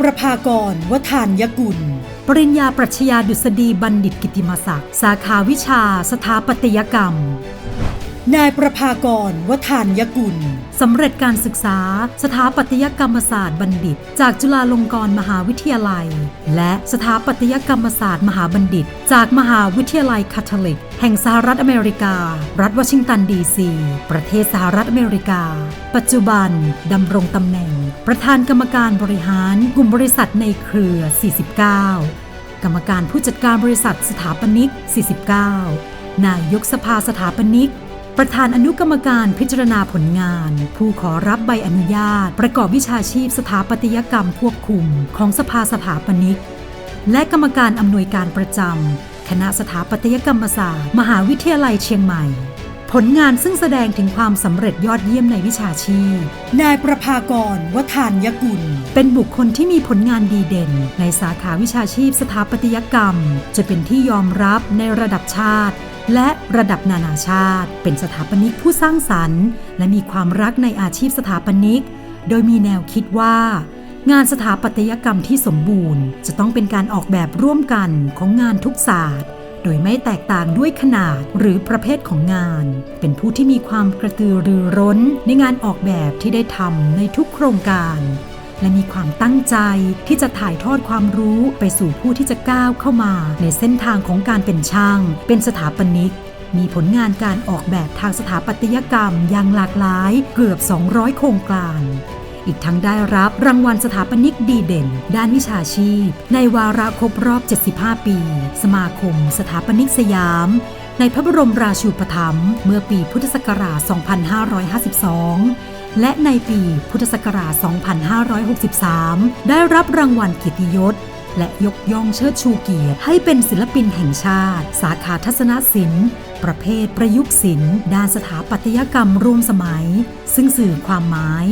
ประภากรวทานยกุล ปริญญาปรัชญาดุษฎีบัณฑิตกิติมศักดิ์ สาขาวิชาสถาปัตยกรรม นายประภากรวทานยกุล สำเร็จการศึกษาสถาปัตยกรรมศาสตร์บัณฑิต จากจุฬาลงกรณ์มหาวิทยาลัย และสถาปัตยกรรมศาสตร์มหาบัณฑิต จากมหาวิทยาลัยคาทอลิก แห่งสหรัฐอเมริกา รัฐวอชิงตันดีซี ประเทศสหรัฐอเมริกา ปัจจุบันดำรงตำแหน่ง ประธานกรรมการบริหารกลุ่มบริษัทในเครือ 49 กรรมการผู้จัดการบริษัทสถาปนิก 49 นายกสภาสถาปนิก ประธานอนุกรรมการพิจารณาผลงาน ผู้ขอรับใบอนุญาต ประกอบวิชาชีพสถาปัตยกรรมควบคุม ของสภาสถาปนิก และกรรมการอำนวยการประจำคณะสถาปัตยกรรมศาสตร์ มหาวิทยาลัยเชียงใหม่ ผลงานซึ่งแสดงถึงความสำเร็จยอดเยี่ยมในวิชาชีพ นายประภากรวทานยกุล เป็นบุคคลที่มีผลงานดีเด่น ในสาขาวิชาชีพสถาปัตยกรรม จะเป็นที่ยอมรับในระดับชาติ และระดับนานาชาติ เป็นสถาปนิกผู้สร้างสรรค์ และมีความรักในอาชีพสถาปนิก โดยมีแนวคิดว่า งานสถาปัตยกรรมที่สมบูรณ์ จะต้องเป็นการออกแบบร่วมกันของงานทุกศาสตร์ โดยไม่แตกต่างด้วยขนาดหรือประเภทของงาน เป็นผู้ที่มีความกระตือรือร้นในงานออกแบบที่ได้ทำในทุกโครงการ และมีความตั้งใจที่จะถ่ายทอดความรู้ไปสู่ผู้ที่จะก้าวเข้ามา ในเส้นทางของการเป็นช่าง เป็นสถาปนิก มีผลงานการออกแบบทางสถาปัตยกรรมอย่างหลากหลายเกือบ 200 โครงการอีกทั้งได้รับรางวัลสถาปนิกดีเด่น ด้านวิชาชีพ ในวาระครบรอบ 75 ปี สมาคม สถาปนิกสยาม ในพระบรมราชูปถัมภ์เมื่อปีพุทธศักราช 2552 และในปีพุทธศักราช 2563 ได้รับรางวัลเกียรติยศ และยกย่องเชิดชูเกียรติให้เป็นศิลปินแห่งชาติ สาขาทัศนศิลป์ ประเภทประยุกต์ศิลป์ ด้านสถาปัตยกรรมร่วมสมัย ซึ่งสื่อความหมาย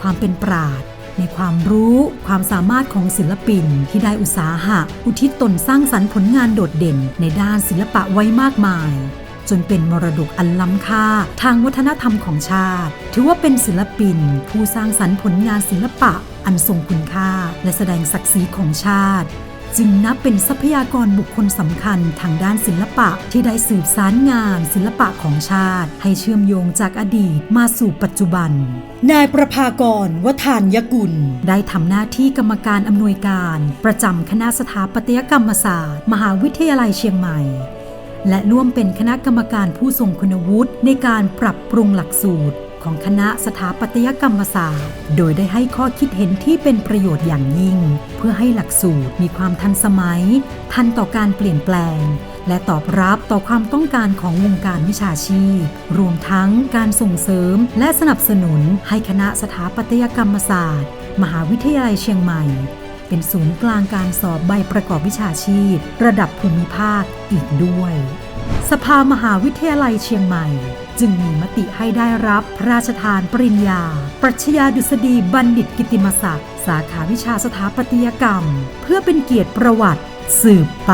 ความเป็นปราดในความรู้ความสามารถของศิลปินที่ได้อุตสาหะ อุทิศตนสร้างสรรค์ผลงานโดดเด่น ในด้านศิลปะไว้มากมาย จนเป็นมรดกอันล้ำค่าทางวัฒนธรรมของชาติ ถือว่าเป็นศิลปิน ผู้สร้างสรรค์ผลงานศิลปะ อันทรงคุณค่า และแสดงศักดิ์ศรีของชาติ จึงนับเป็นทรัพยากรบุคคลสำคัญทางด้านศิลปะที่ได้สืบสารงาน ศิลปะของชาติ ให้เชื่อมโยงจากอดีตมาสู่ปัจจุบันนายประภากรวทานยกุล ได้ทำหน้าที่กรรมการอำนวยการ ประจำคณะสถาปัตยกรรมศาสตร์ มหาวิทยาลัยเชียงใหม่ และร่วมเป็นคณะกรรมการผู้ทรงคุณวุฒิในการปรับปรุงหลักสูตรของคณะสถาปัตยกรรมศาสตร์ โดยได้ให้ข้อคิดเห็นที่เป็นประโยชน์อย่างยิ่ง เพื่อให้หลักสูตรมีความทันสมัย ทันต่อการเปลี่ยนแปลง และตอบรับต่อความต้องการของวงการวิชาชีพ รวมทั้งการส่งเสริมและสนับสนุนให้คณะสถาปัตยกรรมศาสตร์ มหาวิทยาลัยเชียงใหม่ เป็นศูนย์กลางการสอบใบประกอบวิชาชีพ ระดับภูมิภาคอีกด้วย สภามหาวิทยาลัยเชียงใหม่ จึงมีมติให้ได้รับพระราชทานปริญญา ปรัชญาดุษฎีบัณฑิตกิติมศักดิ์ สาขาวิชาสถาปัตยกรรม เพื่อเป็นเกียรติประวัติสืบไป